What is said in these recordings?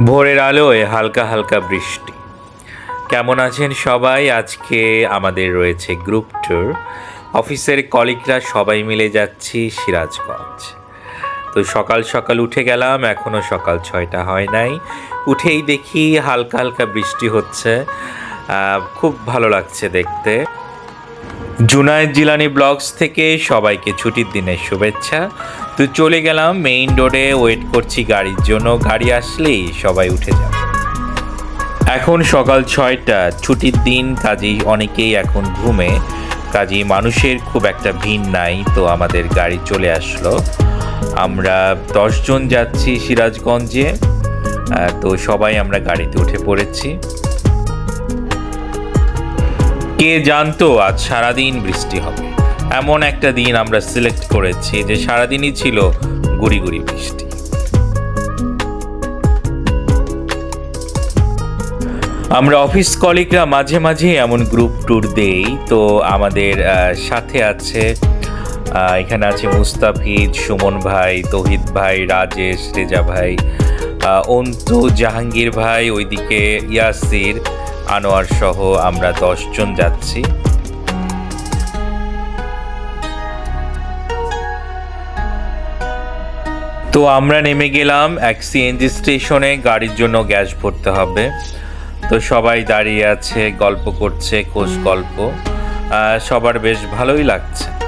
ভোরের আলোয় হালকা হালকা বৃষ্টি। কেমন আছেন সবাই? আজকে আমাদের রয়েছে গ্রুপ ট্যুর অফিসের কলিগরা সবাই মিলে যাচ্ছি সিরাজগঞ্জ। তো সকাল সকাল উঠে গেলাম এখনও সকাল ছয়টা হয় নাই। উঠেই দেখি হালকা হালকা বৃষ্টি হচ্ছে। খুব ভালো লাগছে দেখতে। জুনায়েদ জিলানি ব্লগস থেকে সবাইকে ছুটির দিনের শুভেচ্ছা। তো চলে গেলাম মেইন রোডে ওয়েট করছি গাড়ির জন্য। গাড়ি আসলেই সবাই উঠে যাবে। এখন সকাল ছয়টা, ছুটির দিন, কাজেই অনেকেই এখন ঘুমে। কাজেই মানুষের খুব একটা ভিড় নাই, তো আমাদের গাড়ি চলে আসলো। আমরা দশজন যাচ্ছি সিরাজগঞ্জে তো সবাই আমরা গাড়িতে উঠে পড়েছি। কে জানতো আজ সারাদিন বৃষ্টি হবে? এমন একটা দিন আমরা সিলেক্ট করেছি যে সারাদিনই ছিল গুড়ি গুড়ি বৃষ্টি। আমরা অফিস কলিগরা মাঝে মাঝে এমন গ্রুপ ট্যুর দেই, তো আমাদের সাথে আছে এখানে আছে মুস্তাফিজ, সুমন ভাই, তৌহিদ ভাই, রাজেশ, রেজা ভাই অন্তু জাহাঙ্গীর ভাই, ওইদিকে ইয়াসির আনোয়ার সহ আমরা দশজন যাচ্ছি। তো আমরা নেমে গেলাম এক সিএনজি স্টেশনে, গাড়ির জন্য গ্যাস ভরতে হবে। তো সবাই দাঁড়িয়ে আছে, গল্প করছে, খোঁজ গল্প। সবার বেশ ভালোই লাগছে।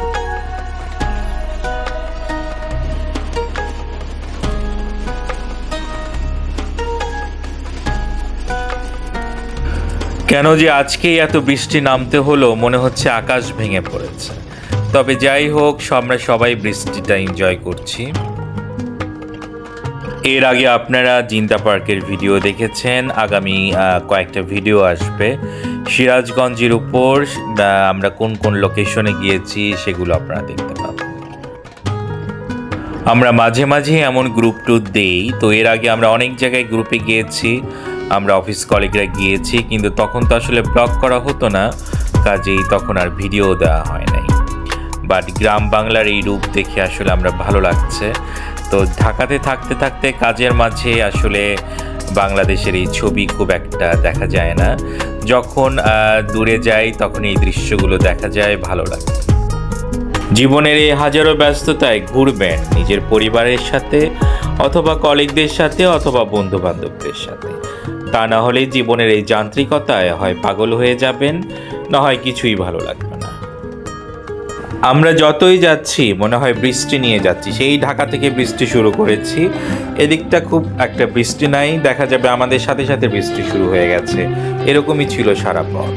কেন যে আজকেই এত বৃষ্টি নামতে হলো, মনে হচ্ছে আকাশ ভেঙে পড়েছে। তবে যাই হোক, আমরা সবাই বৃষ্টিটা এনজয় করছি। এর আগে আপনারা জিন্তা পার্কের ভিডিও দেখেছেন, আগামী কয়েকটা ভিডিও আসবে। সিরাজগঞ্জের উপর আমরা কোন কোন লোকেশনে গিয়েছি সেগুলো আপনারা দেখতে পাবেন। আমরা মাঝে মাঝে এমন গ্রুপ ট্যুর দেই, তো এর আগে আমরা অনেক জায়গায় গ্রুপে গিয়েছি। আমরা অফিস কলিগরা গিয়েছি, কিন্তু তখন তো আসলে ব্লগ করা হতো না, কাজেই তখন আর ভিডিও দেওয়া হয় নাই। বাট গ্রাম বাংলার এই রূপ দেখে আসলে আমরা ভালো লাগছে। তো ঢাকাতে থাকতে থাকতে কাজের মাঝে আসলে বাংলাদেশের এই ছবি খুব একটা দেখা যায় না। যখন দূরে যাই তখন এই দৃশ্যগুলো দেখা যায়, ভালো লাগে। জীবনের এই হাজারো ব্যস্ততায় ঘুরবেন নিজের পরিবারের সাথে অথবা কলিগদের সাথে অথবা বন্ধু বান্ধবদের সাথে। তা না হলে জীবনের এই যান্ত্রিকতায় হয় পাগল হয়ে যাবেন, না হয় কিছুই ভালো লাগবে না। আমরা যতই যাচ্ছি, মনে হয় বৃষ্টি নিয়ে যাচ্ছি, সেই ঢাকা থেকে বৃষ্টি শুরু করেছি। এদিকটা খুব একটা বৃষ্টি নাই, দেখা যাবে আমাদের সাথে সাথে বৃষ্টি শুরু হয়ে গেছে। এরকমই ছিল সারা পথ।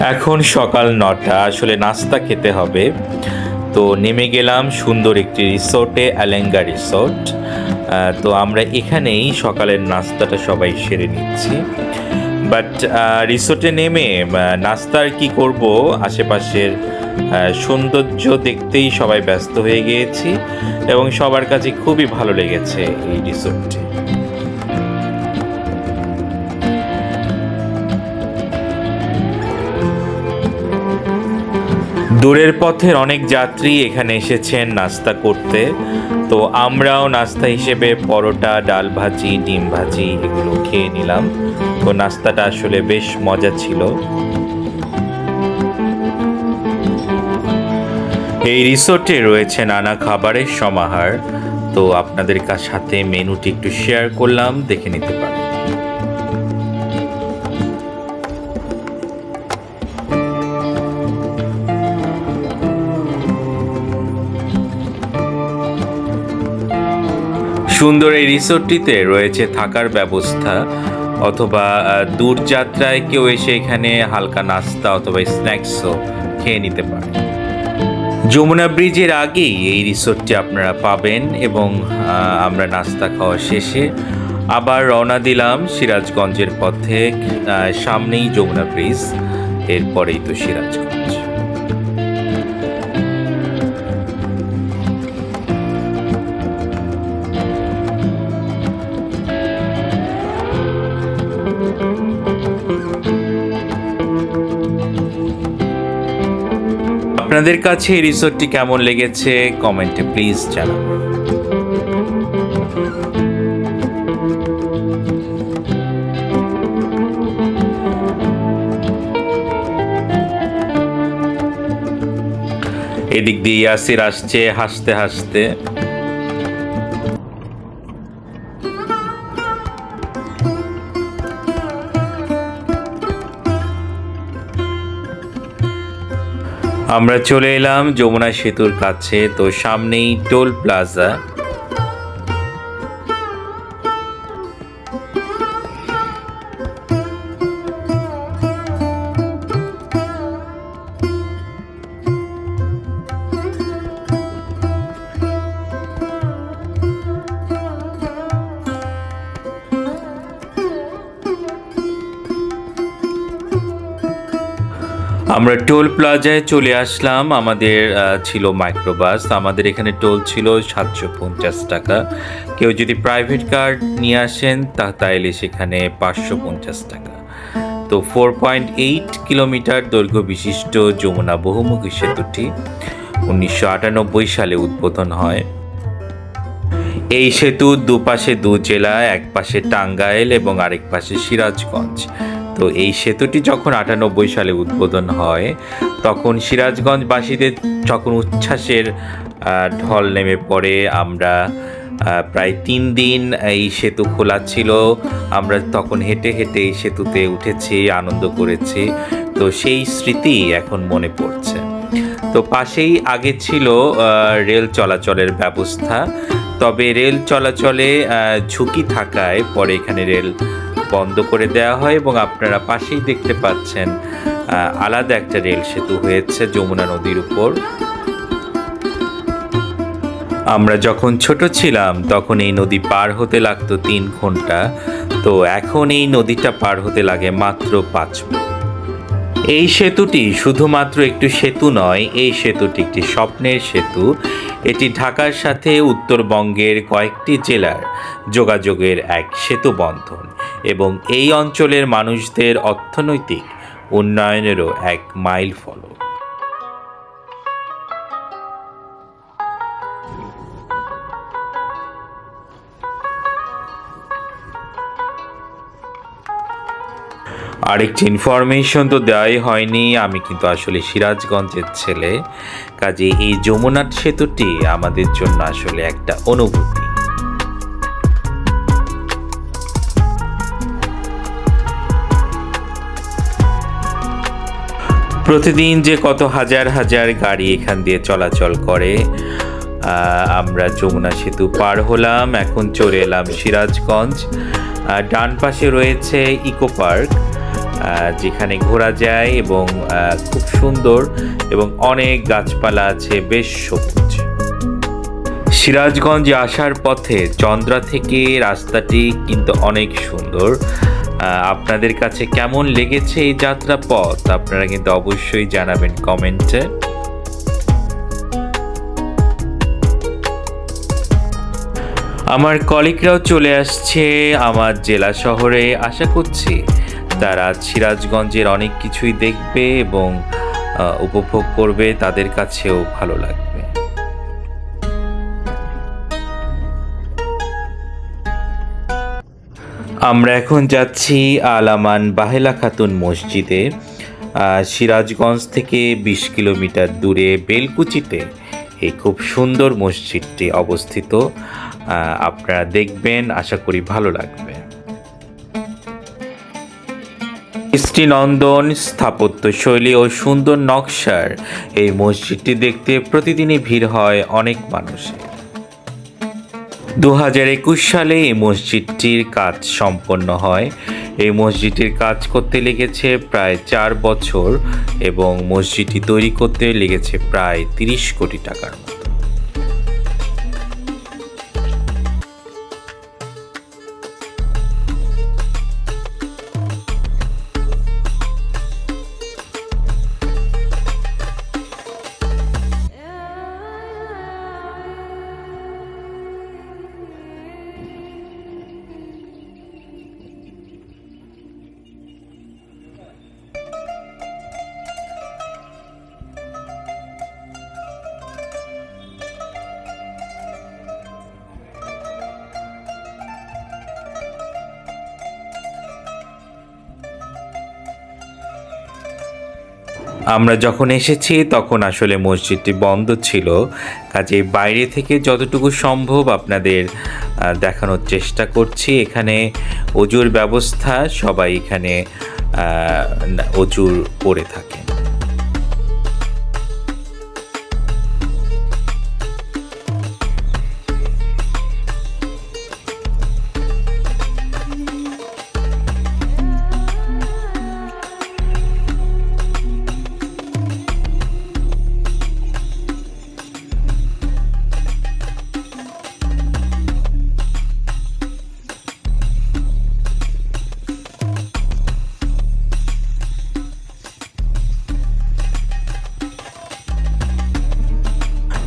এখন সকাল নটা, আসলে নাস্তা খেতে হবে। তো নেমে গেলাম সুন্দর একটি রিসোর্টে, অ্যালেঙ্গা রিসোর্ট। তো আমরা এখানেই সকালের নাস্তাটা সবাই সেরে নিচ্ছি। বাট রিসোর্টে নেমে নাস্তার কি করব? আশেপাশের সৌন্দর্য দেখতেই সবাই ব্যস্ত হয়ে গিয়েছি এবং সবার কাছে খুবই ভালো লেগেছে এই রিসোর্টটি। দূরের পথের অনেক যাত্রী এখানে এসেছেন নাস্তা করতে। তো আমরাও নাস্তা হিসেবে পরোটা, ডাল ভাজি, ডিম ভাজি এগুলো খেয়ে নিলাম। তো নাস্তাটা আসলে বেশ মজা ছিল। এই রিসোর্টে রয়েছে নানা খাবারের সমাহার। তো আপনাদের সাথে মেনুটি একটু শেয়ার করলাম, দেখে নিতে পারেন। সুন্দর এই রিসোর্টটিতে রয়েছে থাকার ব্যবস্থা অথবা আহ, দূর যাত্রায় কেউ এসে এখানে হালকা নাস্তা অথবা স্ন্যাক্সও খেয়ে নিতে পারে। যমুনা ব্রিজের আগেই এই রিসোর্টটি আপনারা পাবেন এবং আমরা নাস্তা খাওয়া শেষে আবার রওনা দিলাম সিরাজগঞ্জের পথে সামনেই যমুনা ব্রিজ এরপরেই তো সিরাজগঞ্জ। আপনাদের কাছে এই রিসোর্টটি কেমন লেগেছে? কমেন্টে প্লিজ জানান এদিক দিয়ে ইয়াসির আসছে, হাসতে হাসতে। আমরা চলে এলাম যমুনা সেতুর কাছে তো সামনেই টোল প্লাজা। আমরা টোল প্লাজায় চলে আসলাম। আমাদের ছিল মাইক্রোবাস আমাদের এখানে টোল ছিল সাতশো পঞ্চাশ টাকা। কেউ যদি প্রাইভেট কার নিয়ে আসেন, তা তাইলে সেখানে পাঁচশো পঞ্চাশ টাকা। তো ফোর পয়েন্ট এইট কিলোমিটার দৈর্ঘ্য বিশিষ্ট যমুনা বহুমুখী সেতুটি উনিশশো আটানব্বই সালে উদ্বোধন হয়। এই সেতুর দুপাশে দু জেলা এক পাশে টাঙ্গাইল এবং আরেক পাশে সিরাজগঞ্জ। তো এই সেতুটি যখন আটানব্বই সালে উদ্বোধন হয়, তখন সিরাজগঞ্জবাসীদের যখন উচ্ছ্বাসের ঢল নেমে পড়ে, আমরা প্রায় তিন দিন এই সেতু খোলা ছিল। আমরা তখন হেঁটে হেঁটে এই সেতুতে উঠেছি, আনন্দ করেছি। তো সেই স্মৃতি এখন মনে পড়ছে। তো পাশেই আগে ছিল রেল চলাচলের ব্যবস্থা। তবে রেল চলাচলে ঝুঁকি থাকায় পরে এখানে রেল বন্ধ করে দেওয়া হয় এবং আপনারা পাশেই দেখতে পাচ্ছেন আলাদা একটা রেল সেতু হয়েছে যমুনা নদীর উপর। আমরা যখন ছোট ছিলাম, তখন এই নদী পার হতে লাগতো তিন ঘণ্টা। তো এখন এই নদীটা পার হতে লাগে মাত্র পাঁচ এই সেতুটি শুধুমাত্র একটি সেতু নয়, এই সেতুটি একটি স্বপ্নের সেতু। এটি ঢাকার সাথে উত্তরবঙ্গের কয়েকটি জেলার যোগাযোগের এক সেতু বন্ধন এবং এই অঞ্চলের মানুষদের অর্থনৈতিক উন্নয়নেরও এক মাইল ফলক আরেকটি ইনফরমেশন তো দেওয়াই হয়নি। আমি কিন্তু আসলে সিরাজগঞ্জের ছেলে। কাজে এই যমুনার সেতুটি আমাদের জন্য আসলে একটা অনুভূতি। প্রতিদিন যে কত হাজার হাজার গাড়ি এখান দিয়ে চলাচল করে আমরা যমুনা সেতু পার হলাম, এখন চলে এলাম সিরাজগঞ্জ। ডান পাশে রয়েছে ইকো পার্ক। যেখানে ঘোরা যায় এবং খুব সুন্দর এবং অনেক গাছপালা আছে, বেশ সবুজ। সিরাজগঞ্জে আসার পথে চন্দ্রা থেকে রাস্তাটি কিন্তু অনেক সুন্দর। আপনাদের কাছে কেমন লেগেছে এই যাত্রা পথ আপনারা কিন্তু অবশ্যই জানাবেন কমেন্টে। আমার কলিগরাও চলে আসছে আমার জেলা শহরে। আশা করছি তারা সিরাজগঞ্জের অনেক কিছুই দেখবে এবং উপভোগ করবে, তাদের কাছেও ভালো লাগবে। আমরা এখন যাচ্ছি আলামান বাহেলা খাতুন মসজিদে সিরাজগঞ্জ থেকে বিশ কিলোমিটার দূরে বেলকুচিতে এই খুব সুন্দর মসজিদটি অবস্থিত। আপনারা দেখবেন, আশা করি ভালো লাগবে। দৃষ্টিনন্দন স্থাপত্য শৈলী ও সুন্দর নকশার এই মসজিদটি দেখতে প্রতিদিনই ভিড় হয় অনেক মানুষের। দু হাজার একুশ সালে এই মসজিদটির কাজ সম্পন্ন হয়। এই মসজিদটির কাজ করতে লেগেছে প্রায় চার বছর এবং মসজিদটি তৈরি করতে লেগেছে প্রায় তিরিশ কোটি টাকার মতো। আমরা যখন এসেছি, তখন আসলে মসজিদটি বন্ধ ছিল। কাজে বাইরে থেকে যতটুকু সম্ভব আপনাদের দেখানোর চেষ্টা করছি। এখানে অজুর ব্যবস্থা, সবাই এখানে অজুর করে থাকেন।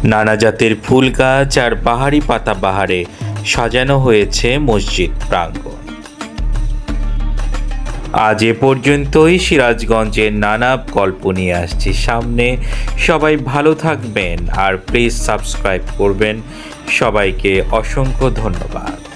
নানা জাতের ফুল গাছ আর পাহাড়ি পাতা বাহারে সাজানো হয়েছে মসজিদ প্রাঙ্গণ। আজ এ পর্যন্তই সিরাজগঞ্জের নানা গল্প নিয়ে আসছি সামনে। সবাই ভালো থাকবেন আর প্লিজ সাবস্ক্রাইব করবেন। সবাইকে অসংখ্য ধন্যবাদ।